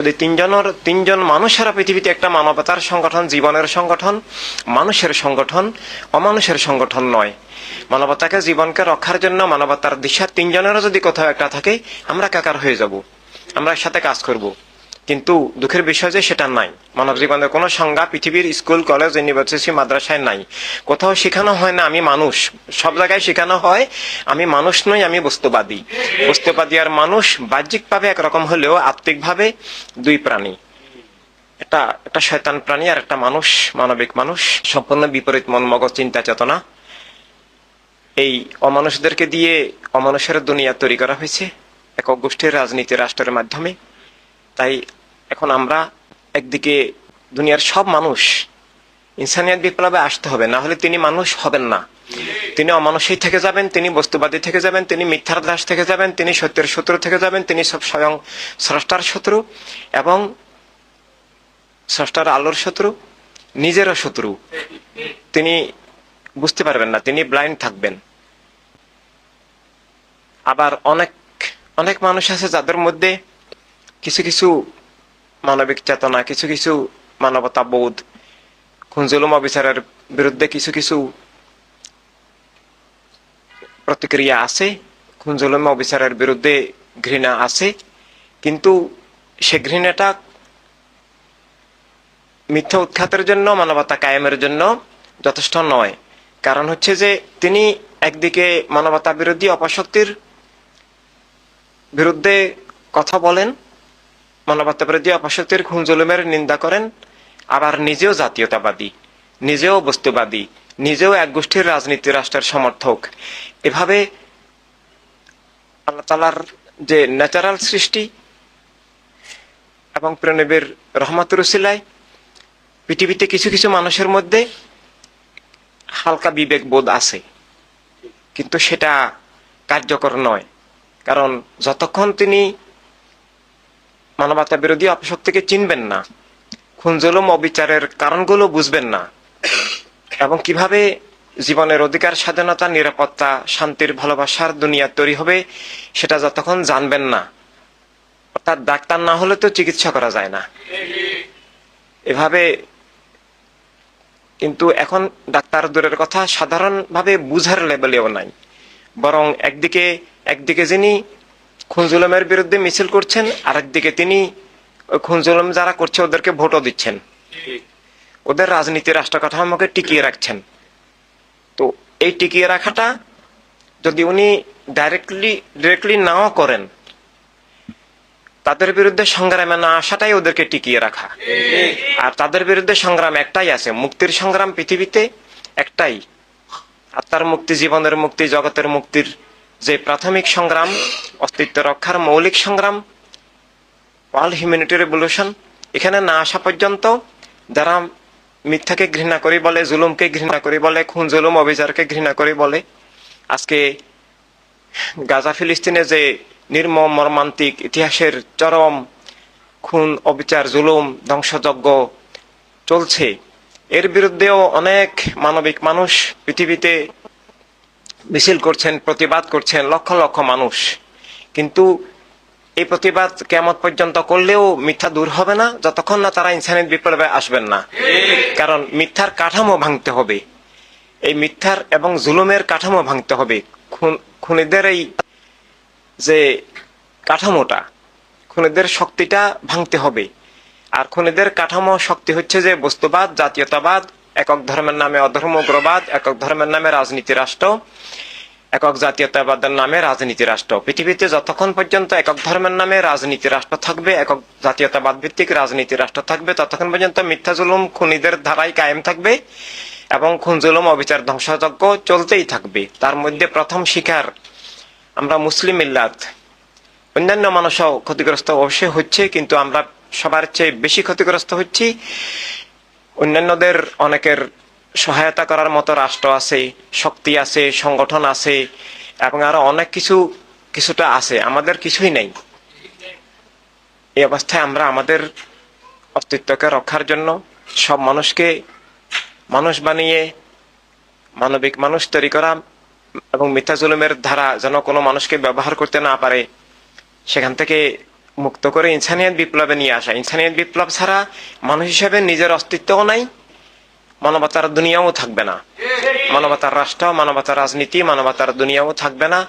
যদি তিনজনের, তিনজন মানুষের পৃথিবীতে একটা মানবতার সংগঠন, জীবনের সংগঠন, মানুষের সংগঠন, অমানুষের সংগঠন নয়। মানবতাকে জীবনকে রক্ষার জন্য মানবতার দিশা তিনজনেরও যদি কোথাও একটা থাকে, আমরা কাকার হয়ে যাব। আমরা একসাথে কাজ করব। কিন্তু দুঃখের বিষয় যে সেটা নাই। মানব জীবনের কোনো সংজ্ঞা পৃথিবীর স্কুল, কলেজ, ইউনিভার্সিটি, মাদ্রাসায় নাই। কোথাও শেখানো হয় না, আমি মানুষ। সব জায়গায় শেখানো হয়, আমি মানুষ নই, আমি বস্তুবাদী। বস্তুবাদী আর মানুষ বাহ্যিকভাবে একরকম হলেও আত্মিকভাবে দুই প্রাণী। একটা একটা শয়তান প্রাণী আর একটা মানুষ, মানবিক মানুষ। সম্পূর্ণ বিপরীত মন মগজ চিন্তা, চেতনা। এই অমানুষদেরকে দিয়ে অমানুষের দুনিয়া তৈরি করা হয়েছে। একক গোষ্ঠীর রাজনীতি, রাষ্ট্রের মাধ্যমে। তাই এখন আমরা একদিকে দুনিয়ার সব মানুষ ইনসানিয়াত বিপ্লবে আসতে হবে, না হলে তিনি মানুষ হবেন না। তিনি অমানুষই থেকে যাবেন, তিনি বস্তুবাদী থেকে যাবেন, তিনি মিথ্যার দাস থেকে যাবেন, তিনি সত্যের শত্রু থেকে যাবেন, তিনি সব স্বয়ং স্রষ্টার শত্রু এবং স্রষ্টার আলোর শত্রু, নিজেরও শত্রু। তিনি বুঝতে পারবেন না, তিনি ব্লাইন্ড থাকবেন। আবার অনেক অনেক মানুষ আছে যাদের মধ্যে কিছু কিছু মানবিক চেতনা, কিছু কিছু মানবতা বোধ, খুনজুলুম অবিচারের বিরুদ্ধে কিছু কিছু প্রতিক্রিয়া আছে, খুনজুলুম অবিচারের বিরুদ্ধে ঘৃণা আছে, কিন্তু সে ঘৃণাটা মিথ্যা উৎখাতের জন্য, মানবতা কায়েমের জন্য যথেষ্ট নয়। কারণ হচ্ছে যে, তিনি একদিকে মানবতা বিরোধী অপশক্তির বিরুদ্ধে কথা বলেন মানবতা বিরোধী অপশক্তির খুন জুলুমের নিন্দা করেন, আবার নিজেও জাতীয়তাবাদী, নিজেও বস্তুবাদী, নিজেও এক গোষ্ঠীর রাজনীতি রাষ্ট্রের সমর্থক। এভাবে আল্লাহ তালার যে ন্যাচারাল সৃষ্টি এবং প্রণবের রহমাতুর উসিলায় পৃথিবীতে কিছু কিছু মানুষের মধ্যে হালকা বিবেক বোধ আছে। কিন্তু সেটা কার্যকর নয়। কারণ যতক্ষণ তিনি মানবতা বিরোধী অপশক্তিকে চিনবেন না। খুনজুলুম অবিচারের কারণগুলো বুঝবেন না। এবং কীভাবে জীবনের অধিকার, স্বাধীনতা, নিরাপত্তা, শান্তির ভালোবাসার দুনিয়া তৈরি হবে সেটা যতক্ষণ জানবেন না। অর্থাৎ ডাক্তার না হলে তো চিকিৎসা করা যায় না। এভাবে কিন্তু এখন ডাক্তার দূরের কথা সাধারণভাবে বুঝার লেভেলেও নাই। বরং একদিকে একদিকে যিনি খুনজুলমের বিরুদ্ধে মিছিল করছেন, আরেকদিকে তিনি খুনজুলম যারা করছে ওদেরকে ভোটও দিচ্ছেন। ওদের রাজনীতি রাষ্ট্র কাঠামোকে টিকিয়ে রাখছেন। তো এই টিকিয়ে রাখাটা যদি উনি ডাইরেক্টলি ডিরেক্টলি নাও করেন, তাদের বিরুদ্ধে সংগ্রামে না আসাটাই ওদেরকে টিকিয়ে রাখা। আর তাদের বিরুদ্ধে সংগ্রাম একটাই আছে, মুক্তির সংগ্রাম পৃথিবীতে একটাই। আত্মার মুক্তি, জীবনের মুক্তি, জগতের মুক্তির যে প্রাথমিক সংগ্রাম, অস্তিত্ব রক্ষার মৌলিক সংগ্রাম ওয়ার্ল্ড হিউম্যানিটি রেভলিউশন এখানে না আসা পর্যন্ত যারা মিথ্যাকে ঘৃণা করি বলে, জুলুমকে ঘৃণা করি বলে, খুন, জুলুম, অবিচারকে ঘৃণা করি বলে, আজকে গাজা, ফিলিস্তিনে যে নির্মম, মর্মান্তিক ইতিহাসের চরম খুন, অবিচার, জুলুম, ধ্বংসযজ্ঞ চলছে, এর বিরুদ্ধেও অনেক মানবিক মানুষ পৃথিবীতে মিছিল করছেন, প্রতিবাদ করছেন লক্ষ লক্ষ মানুষ। কিন্তু এই প্রতিবাদ কেমন পর্যন্ত করলেও মিথ্যা দূর হবে না, যতক্ষণ না তারা ইনসানিয়ত বিপ্লবে আসবেন না। কারণ মিথ্যার কাঠামো ভাঙতে হবে। এই মিথ্যার এবং জুলুমের কাঠামো ভাঙতে হবে। খুন- খুনিদের এই যে কাঠামোটা, খুনিদের শক্তিটা ভাঙতে হবে। আর খুনিদের কাঠামো শক্তি হচ্ছে যে বস্তুবাদ, জাতীয়তাবাদ একক ধর্মের নামে অধর্ম, উগ্রবাদ, একক ধর্মের নামে রাজনীতি, রাষ্ট্র, একক জাতীয়তাবাদের নামে রাজনীতি, রাষ্ট্র। পৃথিবীতে যতক্ষণ পর্যন্ত একক ধর্মের নামে রাজনীতি, রাষ্ট্র থাকবে, একক জাতীয়তাবাদ ভিত্তিক রাজনীতি, রাষ্ট্র থাকবে, ততক্ষণ পর্যন্ত মিথ্যা জুলুম খুনিদের ধারাই কায়েম থাকবে এবং খুন জুলুম, অবিচার ধ্বংসযজ্ঞ চলতেই থাকবে। তার মধ্যে প্রথম শিকার আমরা মুসলিম মিল্লাত। অন্যান্য মানুষও ক্ষতিগ্রস্ত অবশ্যই হচ্ছে, কিন্তু আমরা সবার চেয়ে বেশি ক্ষতিগ্রস্ত হচ্ছি অন্যান্যদের অনেকের সহায়তা করার মতো রাষ্ট্র আছে, শক্তি আছে, সংগঠন আছে, এবং আরও অনেক কিছু, কিছুটা আছে। আমাদের কিছুই নেই। এই অবস্থায় আমরা আমাদের অস্তিত্বকে রক্ষার জন্য সব মানুষকে মানুষ বানিয়ে, মানবিক মানুষ তৈরি করা এবং মিথ্যা জুলুমের ধারা যেন কোনো মানুষকে ব্যবহার করতে না পারে, সেখান থেকে মুক্ত করে ইনসানিয়াত বিপ্লবে নিয়ে আসা। ইনসানিয়াত বিপ্লব ছাড়া মানুষ হিসেবে নিজের অস্তিত্বও নাই, মানবতার দুনিয়াও থাকবে না। মানবতার রাষ্ট্র, মানবতার রাজনীতি, মানবতার দুনিয়াও থাকবে না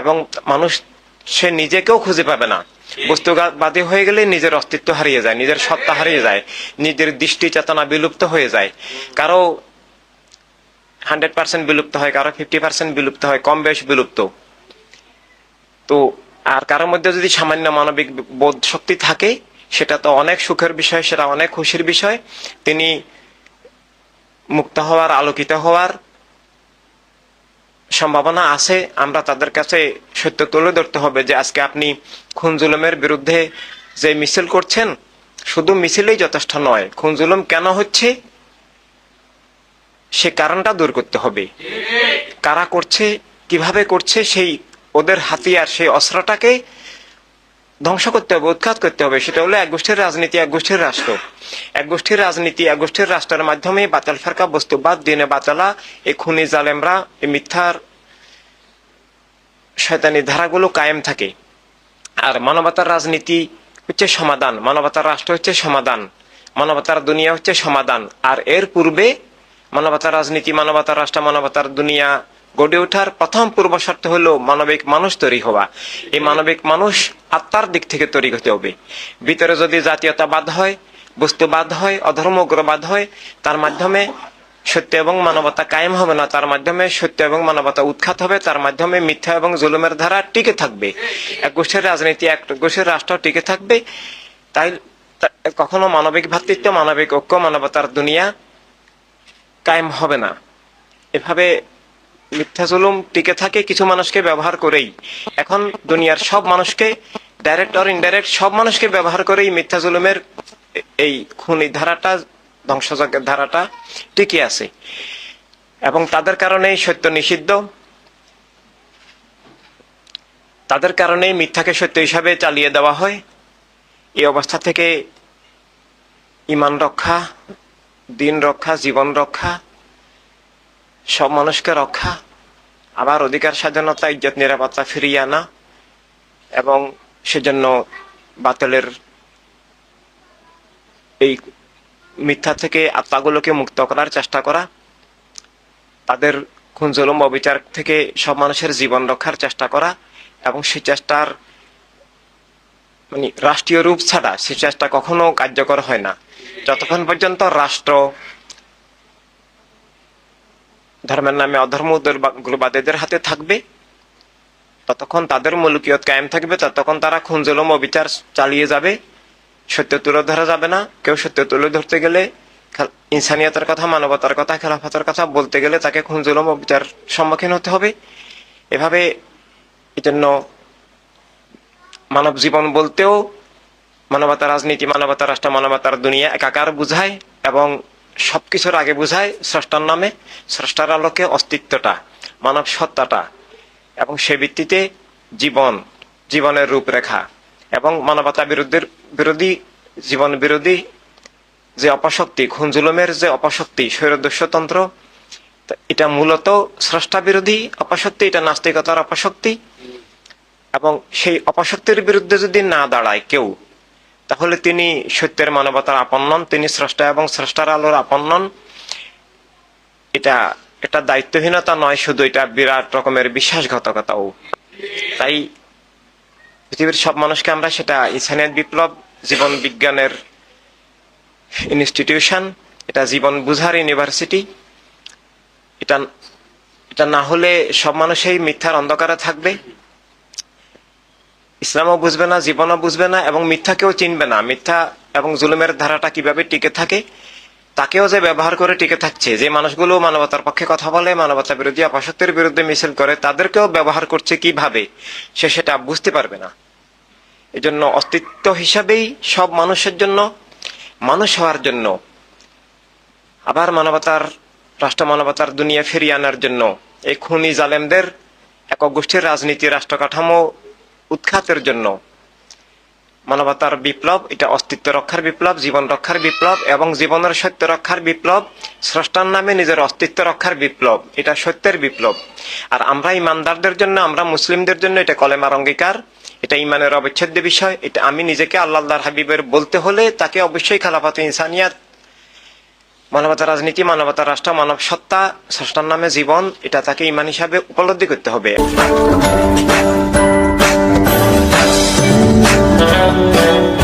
এবং মানুষ সে নিজেকেও খুঁজে পাবে না। বস্তুবাদী হয়ে গেলে নিজের অস্তিত্ব হারিয়ে যায়, নিজের সত্তা হারিয়ে যায়, নিজের দৃষ্টি চেতনা বিলুপ্ত হয়ে যায়। কারও হান্ড্রেড পার্সেন্ট বিলুপ্ত হয়, কারও ফিফটি পার্সেন্ট বিলুপ্ত হয়, কম বেশ বিলুপ্ত। তো আর কারোর মধ্যে যদি সামান্য মানবিক বোধ শক্তি থাকে, সেটা তো অনেক সুখের বিষয়, সেটা অনেক খুশির বিষয়। তিনি মুক্ত হওয়ার, আলোকিত হওয়ার সম্ভাবনা আছে। আমরা তাদের কাছে সত্য তুলে ধরতে হবে যে আজকে আপনি খুন জুলুমের বিরুদ্ধে যে মিছিল করছেন, শুধু মিছিলেই যথেষ্ট নয়, খুন জুলুম কেন হচ্ছে? সে কারণটা দূর করতে হবে। কারা করছে, কীভাবে করছে, সেই ওদের হাতিয়ার, সেই অস্ত্রটাকে ধ্বংস করতে হবে, উৎখাত করতে হবে। সেটা হলো এক গোষ্ঠীর রাজনীতি, এক গোষ্ঠীর রাষ্ট্র। এক গোষ্ঠীর রাজনীতি, এক গোষ্ঠীর রাষ্ট্রের মাধ্যমে বাতাল, ফারকা বস্তুবাদ দিনে বাতালা, এই খুনি জালেমরা, এই মিথ্যার শয়তানি ধারাগুলো কায়েম থাকে। আর মানবতার রাজনীতি হচ্ছে সমাধান, মানবতার রাষ্ট্র হচ্ছে সমাধান, মানবতার দুনিয়া হচ্ছে সমাধান। আর এর পূর্বে মানবতার রাজনীতি, মানবতার রাষ্ট্র, মানবতার দুনিয়া গড়ে ওঠার প্রথম পূর্ব শর্ত হলো মানবিক মানুষ তৈরি হওয়া। এই মানবিক মানুষ আত্মার দিক থেকে তৈরি হতে হবে। ভিতরে যদি জাতীয়তাবাদ হয়, বস্তুবাদ হয় অধর্ম উগ্রবাদ হয়, তার মাধ্যমে সত্য এবং মানবতা কায়েম হবে না, তার মাধ্যমে সত্য এবং মানবতা উৎখাত হবে, তার মাধ্যমে মিথ্যা এবং জুলুমের ধারা টিকে থাকবে। এক গোষ্ঠীর রাজনীতি, এক গোষ্ঠীর রাষ্ট্র টিকে থাকবে। তাই কখনো মানবিক ভ্রাতৃত্ব মানবিক ঐক্য, মানবতার দুনিয়া কায়েম হবে না। এভাবে মিথ্যা জুলুম টিকে থাকে কিছু মানুষকে ব্যবহার করেই। এখন দুনিয়ার সব মানুষকে ডাইরেক্ট অর ইনডাইরেক্ট সব মানুষকে ব্যবহার করেই মিথ্যা জুলুমের এই খুনি ধারাটা, ধ্বংসযজ্ঞের ধারাটা টিকে আছে। এবং তাদের কারণেই সত্য নিষিদ্ধ। তাদের কারণেই মিথ্যাকে সত্য হিসাবে চালিয়ে দেওয়া হয়। এই অবস্থা থেকে ইমান রক্ষা, দিন রক্ষা, জীবন রক্ষা সব মানুষকে রক্ষা আবার অধিকার স্বাধীনতা, ইজ্জত, নিরাপত্তা ফিরিয়ে আনা এবং সেজন্য বাতিলের এই মিথ্যা থেকে আত্মাগুলোকে মুক্ত করার চেষ্টা করা, তাদের খুন, জুলুম, অবিচার থেকে সব মানুষের জীবন রক্ষার চেষ্টা করা এবং সেই চেষ্টার মানে রাষ্ট্রীয় রূপ ছাড়া সেই চেষ্টা কখনো কার্যকর হয় না। যতক্ষণ পর্যন্ত রাষ্ট্র ধর্মের নামে অধর্ম উগ্রবাদীদের হাতে থাকবে। ততক্ষণ তাদের মুলুকিয়ত কায়েম থাকবে, ততক্ষণ তারা খুন, জুলুম, অবিচার চালিয়ে যাবে। সত্য তুলে ধরা যাবে না। কেউ সত্য তুলে ধরতে গেলে ইনসানিয়তের কথা, মানবতার কথা, খেলাফতের কথা বলতে গেলে তাকে খুন, জুলুম, অবিচার সম্মুখীন হতে হবে। এভাবে এজন্য মানব জীবন বলতেও মানবতার রাজনীতি, মানবতার রাষ্ট্র, মানবতার দুনিয়া একাকার বুঝায় এবং সবকিছুর আগে বুঝায় স্রষ্টার নামে, স্রষ্টার আলোকে অস্তিত্বটা, মানব সত্তাটা, এবং সে ভিত্তিতে জীবন, জীবনের রূপরেখা, এবং মানবতা বিরুদ্ধের বিরোধী, জীবন বিরোধী যে অপশক্তি খুন জুলুমের যে অপশক্তি স্বৈরদস্যতন্ত্র এটা মূলত স্রষ্টা বিরোধী অপশক্তি, এটা নাস্তিকতার অপশক্তি, এবং সেই অপশক্তির বিরুদ্ধে যদি না দাঁড়ায় কেউ তাহলে তিনি সত্যের মানবতার আপন নন, তিনি স্রষ্টা এবং স্রষ্টার আলোর আপন নন। এটা এটা দায়িত্বহীনতা নয়, শুধু এটা বিরাট রকমের বিশ্বাসঘাতকতাও। তাই পৃথিবীর সব মানুষকে আমরা সেটা ইনসানিয়াত বিপ্লব, জীবন বিজ্ঞানের ইনস্টিটিউশন এটা জীবন বুঝার ইউনিভার্সিটি এটা এটা না হলে সব মানুষই মিথ্যার অন্ধকারে থাকবে। ইসলামও বুঝবে না, জীবনও বুঝবে না এবং মিথ্যাকেও চিনবে না। মিথ্যা এবং জুলুমের ধারাটা কীভাবে টিকে থাকে, তাকেও যে ব্যবহার করে টিকে থাকছে, যে মানুষগুলো মানবতার পক্ষে কথা বলে, মানবতা বিরোধী অপশক্তির বিরুদ্ধে মিছিল করে, তাদেরকেও ব্যবহার করছে কীভাবে, সে সেটা বুঝতে পারবে না। এজন্য অস্তিত্ব হিসাবেই সব মানুষের জন্য, মানুষ হওয়ার জন্য, আবার মানবতার, রাষ্ট্র মানবতার দুনিয়া ফিরিয়ে আনার জন্য, এই খুনি জালেমদের একক গোষ্ঠীর রাজনীতি রাষ্ট্র কাঠামো উৎখাতের জন্য। মানবতার বিপ্লব, এটা অস্তিত্ব রক্ষার বিপ্লব, জীবন রক্ষার বিপ্লব, এবং জীবনের সত্য রক্ষার বিপ্লব, স্রষ্টার নামে নিজের অস্তিত্ব রক্ষার বিপ্লব, এটা সত্যের বিপ্লব। আর আমরা ইমানদারদের জন্য, আমরা মুসলিমদের জন্য এটা কলেমার অঙ্গীকার, এটা ইমানের অবিচ্ছেদ্য বিষয়, এটা আমি নিজেকে আল্লাহ হাবিবের বলতে হলে তাকে অবশ্যই খেলাফত ইনসানিয়াত। মানবতা রাজনীতি, মানবতা রাষ্ট্র, মানব সত্তা, স্রষ্টার নামে জীবন, এটা তাকে ইমান হিসাবে উপলব্ধি করতে হবে। together.